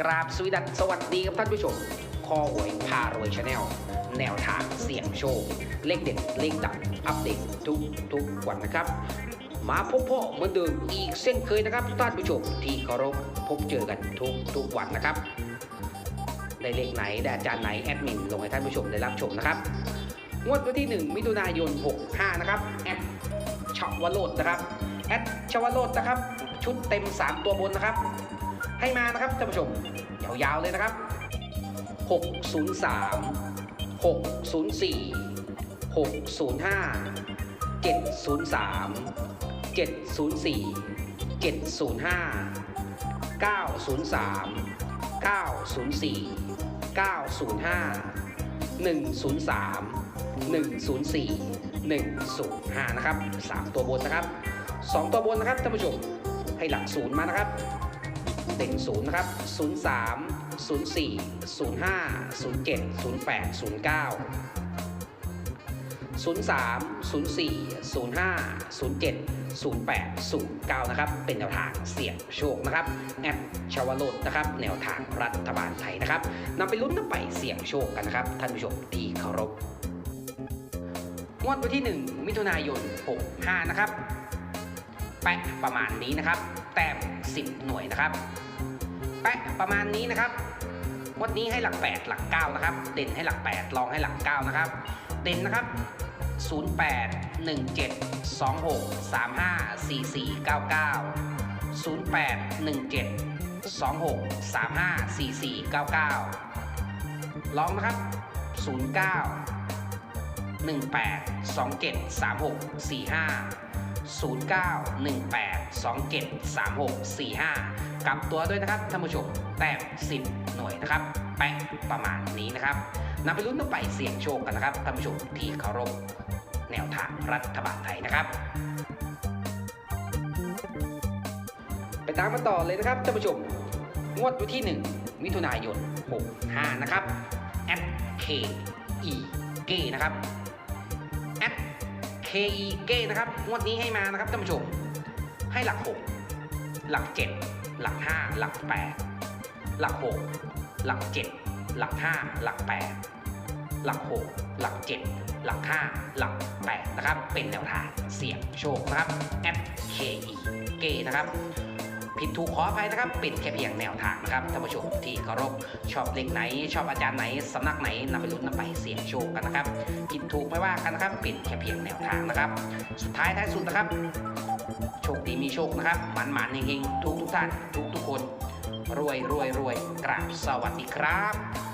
กราบสวีดัสสวัสดีครับท่านผู้ชมคอหวยพารวยชาแนลแนวทางเสี่ยงโชค เลขเด็ดเลขดังอัปเดตทุกทุกวันนะครับ มาพบพ่อเหมือนเดิมอีกเส้นเคยนะครับท่านผู้ชมที่เคารพพบเจอกันทุกทุกวันนะครับได้เลขไหนได้อาจารย์ไหนแอดมินลงให้ท่านผู้ชมได้รับชมนะครับงวดวันที่ 1 มิถุนายน 65 นะครับแอดชวโรดนะครับแอดชวโรดนะครับ ชุดเต็ม 3 ตัวบนนะครับ ให้มานะครับท่านผู้ชม ยาวๆเลยนะครับ 603 604 605 703 704 705 903 904 905 103 104 105 นะครับ 3 ตัวบนนะครับ 2 ตัวบนนะครับท่านผู้ชมให้หลักศูนย์มานะครับ เด่นศูนย์นะครับ03 04 05 07 08 09 03 04 05 07 08 09 นะครับ เป็นแนวทางเสี่ยงโชคนะครับ แอดชาวโรดนะครับ แนวทางรัฐบาลไทยนะครับนำไปลุ้นนำไปเสี่ยงโชคกันนะครับ ท่านผู้ชมที่เคารพ งวดวันที่ 1 มิถุนายน 65 นะครับ แปะประมาณนี้นะครับ แต้ม 10 หน่วยนะครับ แปะประมาณนี้นะครับวันนี้ให้หลัก 8 หลัก 9 นะครับ เด่นให้หลัก 8 ลองให้หลัก 9 นะครับ เด่นนะครับ 08 17 26 35 44 99 08 17 26 35 44 99 ลองนะครับ 09 18 27 36 45 0918273645 กลับตัวด้วยนะครับท่านผู้ชมแต้ม10 หน่วยนะครับ แปะประมาณนี้นะครับนำไปลุ้นนำไปเสี่ยงโชคกันนะครับท่านผู้ชมที่เคารพแนวทางรัฐบาลไทยนะครับ ไปตามมาต่อเลยนะครับท่านผู้ชม งวดวันที่ 1 มิถุนายน 65 นะครับแอด K E เกนะครับ K E เกนะครับงวดนี้ให้มานะครับท่านผู้ชม ให้หลัก 6 หลัก 7 หลัก 5 หลัก 8 หลัก 6 หลัก 7 หลัก 5 หลัก 8 หลัก 6 หลัก 7 หลัก 5 หลัก 8 นะครับ เป็นแนวทางเสี่ยงโชคนะครับ FKE เกนะครับ ผิดถูกขออภัยนะครับเป็นแค่เพียงแนวทางนะครับท่านผู้ชมที่เคารพชอบเลขไหน ชอบอาจารย์ไหนสำนักไหนนำไปลุ้นนำไปเสี่ยงโชคกันนะครับผิดถูกไม่ว่ากันนะครับเป็นแค่เพียงแนวทางนะครับ สุดท้ายท้ายสุดนะครับ โชคดีมีโชคนะครับหมันหมันๆเฮงๆทุกทุกท่านทุกทุกคน รวยรวยรวยกราบสวัสดีครับ